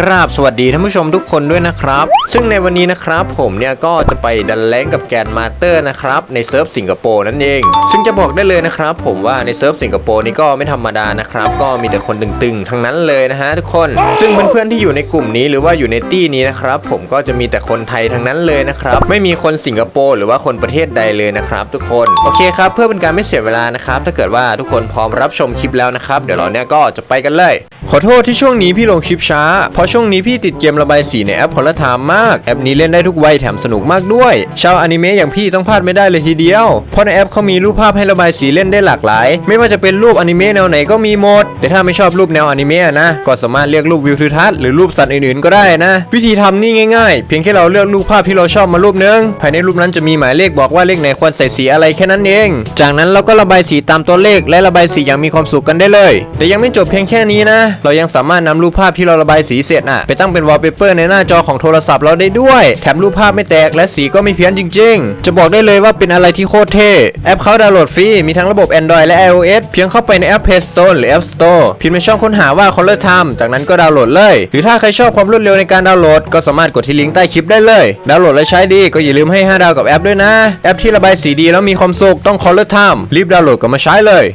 กราบสวัสดีท่านผู้ชมทุกคนด้วยนะครับ ซึ่งในวันนี้นะครับผมเนี่ยก็จะไปดันแรงกับแกนมาสเตอร์นะครับในเซิร์ฟสิงคโปร์นั่นเอง ซึ่งจะบอกได้เลยนะครับผมว่าในเซิร์ฟสิงคโปร์นี่ก็ไม่ธรรมดานะครับ ก็มีแต่คนตึงๆ ทั้งนั้นเลยนะฮะทุกคน ซึ่งเพื่อนๆที่อยู่ในกลุ่มนี้หรือว่าอยู่ในตี้นี้นะครับผมก็จะมีแต่คนไทยทั้งนั้นเลยนะครับไม่มีคนสิงคโปร์หรือว่าคนประเทศใดเลยนะครับทุกคนโอเคครับเพื่อเป็นการไม่เสียเวลานะครับถ้าเกิดว่าทุกคนพร้อมรับชมคลิปแล้วนะครับเดี๋ยวเราเนี่ยก็จะไปกันเลย ขอโทษที่ช่วงนี้พี่ลงคลิปช้า เพราะช่วงนี้พี่ติดเกมระบายสีในแอปคอลทามมาก แอปนี้เล่นได้ทุกวัยแถมสนุกมากด้วย ชาวอนิเมะอย่างพี่ต้องพลาดไม่ได้เลยทีเดียว เพราะในแอปเขามีรูปภาพให้ระบายสีเล่นได้หลากหลาย ไม่ว่าจะเป็นรูปอนิเมะแนวไหนก็มีหมด แต่ถ้าไม่ชอบรูปแนวอนิเมะนะ ก็สามารถเลือกรูปวิวทิวทัศน์หรือรูปสัตว์อื่นๆก็ได้นะ วิธีทำนี่ง่ายๆ เพียงแค่เราเลือกรูปภาพที่เราชอบมารูปนึง ภายในรูปนั้นจะมีหมายเลขบอกว่าเลขไหนควรใส่สีอะไรแค่นั้นเอง จากนั้นเราก็ระบายสีตามตัวเลขและระบายสีอย่างมีความสุขกันได้เลย แต่ยังไม่จบเพียงแค่นี้นะเรายังสามารถนำรูปภาพที่เราระบายสีเสร็จน่ะ ไปตั้งเป็นวอลเปเปอร์ในหน้าจอของโทรศัพท์เราได้ด้วย แถมรูปภาพไม่แตกและสีก็ไม่เพี้ยนจริง ๆ จะบอกได้เลยว่าเป็นอะไรที่โคตรเท่ แอปเขาดาวน์โหลดฟรี มีทั้งระบบ Android และ iOS เพียงเข้าไปในแอป Play Store หรือ App Store พิมพ์ในช่องค้นหาว่า Color Time จากนั้นก็ดาวน์โหลดเลย หรือถ้าใครชอบความรวดเร็วในการดาวน์โหลด ก็สามารถกดที่ลิงก์ใต้คลิปได้เลย ดาวน์โหลดและใช้ดีก็อย่าลืมให้ 5 ดาวกับแอปด้วยนะ แอปที่ระบายสีดีแล้วมีความสุขต้อง Color Time รีบดาวน์โหลดกันมาใช้เลย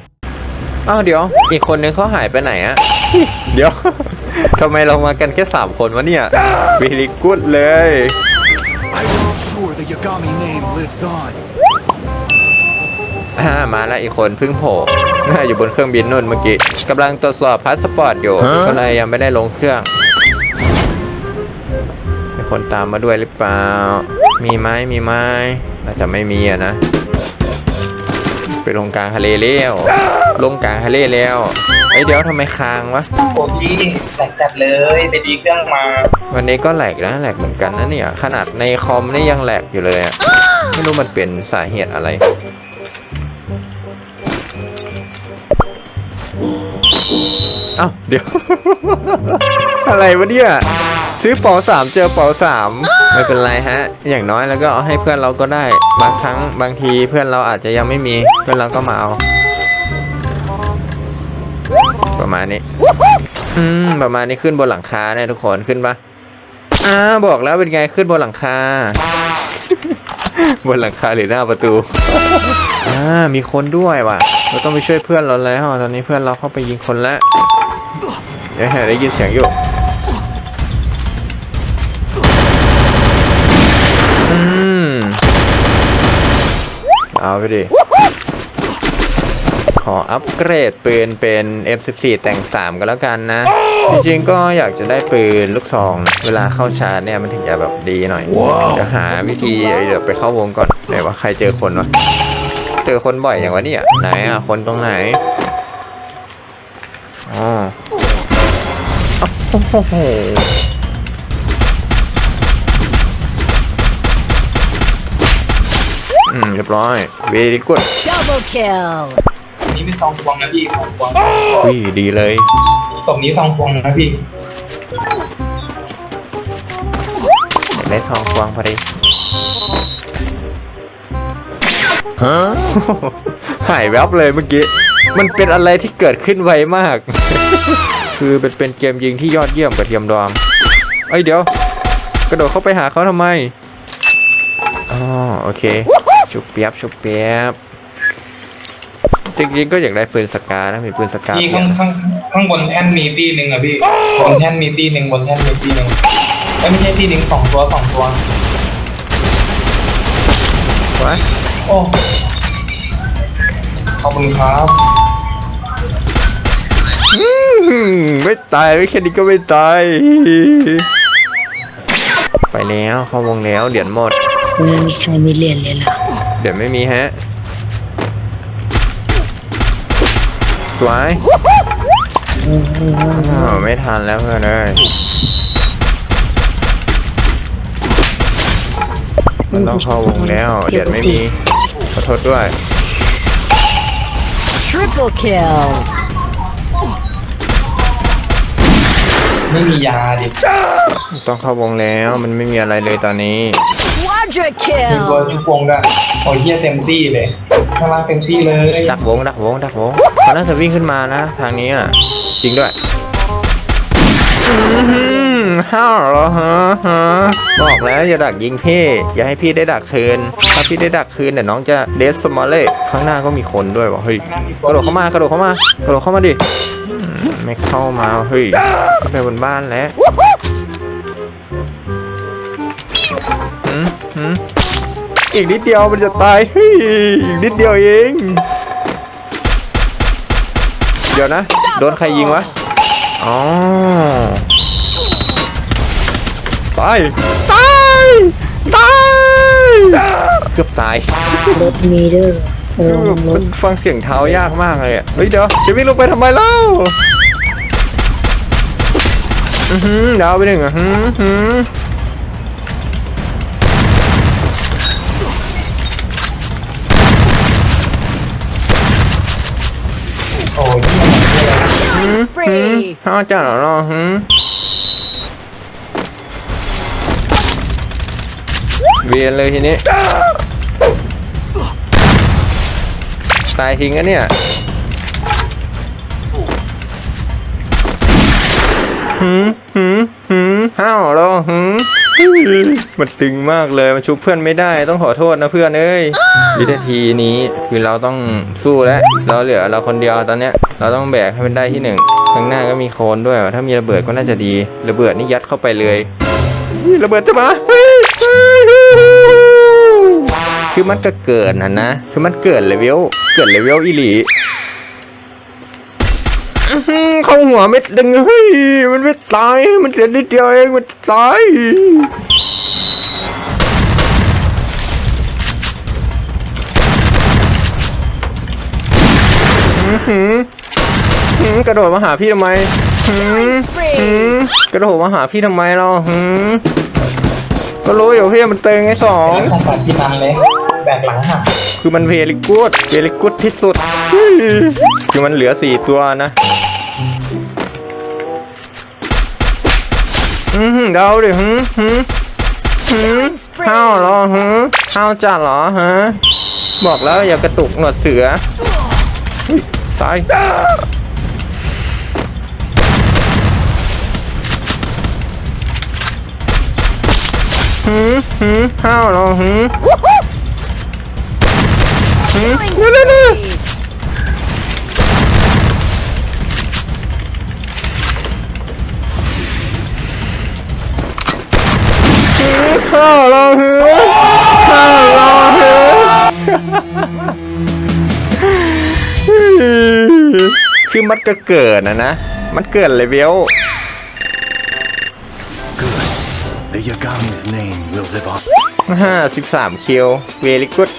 อ้าวเดี๋ยว อีกคนนึงเขาหายไปไหนอะเดี๋ยว ทำไมเรามากันแค่3คนวะเนี่ยวิลิกุดเลย I will ensure the Yagami name lives on. อ่ามาแล้วอีกคนเพิ่งโผล่น่าอยู่บนเครื่องบินนู่นเมื่อกี้กำลังตรวจสอบพาสปอร์ตอยู่ก็เลยยังไม่ได้ลงเครื่องมีคนตามมาด้วยหรือเปล่า มีไหมมีไหมน่าจะไม่มีอะนะ ไปลงกลางทะเลแล้ว ลงกลางทะเลแล้วไอยเดี๋ยวทำไมค้างวะ โอ้พี่แหลกจัดเลยไปดีเครื่องมาวันนี้ก็แหลกนะแหลกเหมือนกันนะเนี่ย ขนาดในคอมนี่ยังแหลกอยู่เลยอะไม่รู้มันเป็นสาเหตุอะไร เอ้าเดี๋ยว อะไรวะเนี่ย ซื้อเป๋าสามเจอเป๋าสามไม่เป็นไรฮะ อย่างน้อยแล้วก็เอาให้เพื่อนเราก็ได้ บางครั้งบางทีเพื่อนเราอาจจะยังไม่มี เพื่อนเราก็มาเอา ประมาณนี้ อืม ประมาณนี้ขึ้นบนหลังคาเนี่ยทุกคนขึ้นปะอ่าบอกแล้วเป็นไงขึ้นบนหลังคา บนหลังคาหรือหน้าประตูอ่ามีคนด้วยว่ะ เราต้องไปช่วยเพื่อนเราแล้วตอนนี้เพื่อนเราเข้าไปยิงคนแล้วเดี๋ยวได้ยินเสียงอยู่อืมเอาไปดิข ออัปเกรดปืนเป็น M14 แต่ง 3กันแล้วกันนะ จริงๆก็อยากจะได้ปืนลูกซองนะเวลาเข้าชาร์จเนี่ยมันถึงจะแบบดีหน่อย เดี๋ยวหาวิธีเดี๋ยวไปเข้าวงก่อนไหนว่าใครเจอคนวะ เจอคนบ่อยอย่างวะเนี่ยไหนอะ คนตรงไหนอ๋อโอ้โหอืมเรียบร้อย very good Double kill. อันนี้มีซองพวงนะพี่ซองพวงอุ้ยดีเลยตรงนี้ซองพวงนะพี่อยากได้ทองควงพอดีฮะหายแวบเลยเมื่อกี้ มันเป็นอะไรที่เกิดขึ้นไวมาก คือเป็นเป็นเกมยิงที่ยอดเยี่ยมกระเทียมดองเอ้ยเดี๋ยว กระโดดเข้าไปหาเขาทำไมอ๋อโอเค ชุบเปียบชุบเปียบ จริงๆก็อยากได้ปืนสกานะมีปืนสกาพี่เปลี่ข้ายนงข้างข้างบนแท่นมีตีหนึ่งอะพี่บนแท่นมีตีหนึ่งบนแท่นมีตีหนึ่งเอ้ยไม่ใช่ตีหนึ่งสองตัวสองตัวไว้โอ้ขอบคุณครับอืมไม่ตายไม่แค่นี้ก็ไม่ตาย ไปแล้วเข้าวงแล้วเหรียญหมด Una missione mille là. เดี๋ยวไม่มีฮะ สวยอ้าวไม่ทันแล้วเพื่อนเอ้ยมันต้องเข้าวงแล้วเดี๋ยวไม่มีขอโทษด้วย Triple kill. ไม่มียาดิต้องเข้าวงแล้วมันไม่มีอะไรเลยตอนนี้ Quadra มีตัว kill. ชุบวงด้วยโอ้ยเฮียเต็มที่เลย ข้างล่างเต็มที่เลยดักวงดักวงดักวงเขาน่าจะวิ่งขึ้นมานะ ทางนี้อะจริงด้วยอื้อหื อห้าเหรอฮะฮะบอกแล้วอย่าดักยิงพี่ อย่าให้พี่ได้ดักคืน ถ้าพี่ได้ดักคืนเดี๋ยวน้องจะเดสสมอลเล่ข้างหน้าก็มีคนด้วยวะเฮ้ยกระโดดเข้ามากระโดดเข้ามากระโดดเข้ามาดิไม่เข้ามาเฮ้ยเข้าไปบนบ้านแล้วหืมหืมอีกนิดเดียวมันจะตายเฮ้ยอีกนิดเดียวเองเดี๋ยวนะ โดนใครยิงวะ อ๋อ ตาย ตาย ตาย เกือบตาย รถมีเด้อระวังรมัถนฟังเสียงเท้ายากมากเลยอะเฮ้ยเดี๋ยวจะวิ่งลงไปทำไมเล่าอือหือดาวไปหนึ่งอะหือหือโอ้ยนี่มันเหี้ยอะไร spree ข้าวจ้าเหรอเนาะหือ เวียนเลยทีนี้ ตายทิ้งอะเนี่ยหืมหืมหืมห้าวเหรอหืมมันตึงมากเลย มันชุบเพื่อนไม่ได้ต้องขอโทษนะเพื่อนเอ้ยวินาทีนี้คือเราต้องสู้แล้ว เราเหลือเราคนเดียวตอนเนี้ย เราต้องแบกให้มันได้ที่หนึ่งข้างหน้าก็มีโคนด้วย ถ้ามีระเบิดก็น่าจะดี ระเบิดนี่ยัดเข้าไปเลย ระเบิดจะมาเฮ้ย คือมันก็เกิดนะนะ คือมันเกิดเลเวล เกิดเลเวลอีหลีเข้าหัวเม็ดดึงเฮ้ย มันไม่ตาย มันเหลือนิดเดียวเอง มันตายหือหือกระโดดมาหาพี่ทำไมกระโดดมาหาพี่ทำไมเราหื ก็รู้อยู่พี่มันเตงไอ้สองแล้วของปัดที่นันเลย แบกหลังหักคือมันเวลิกูดเวลิกูดที่สุดเฮ้ยคือมันเหลือสี่ตัวนะ อืมเดาดิหืมหืมหืมห้าวเหรอหืมห้าวจัดเหรอฮะบอกแล้วอย่ากระตุกหนวดเสือเฮ้ยตาย หืมหืมห้าวเรอหืมหืมเร็วเร็วเร็วหืมข้าวเรอหืมข้าวเรอหืมคือมันก็เกิดนะนะ มันเกิดเลเวล Good. Yagami's name will live on. ห้าสิบสามคิวเวลิกุด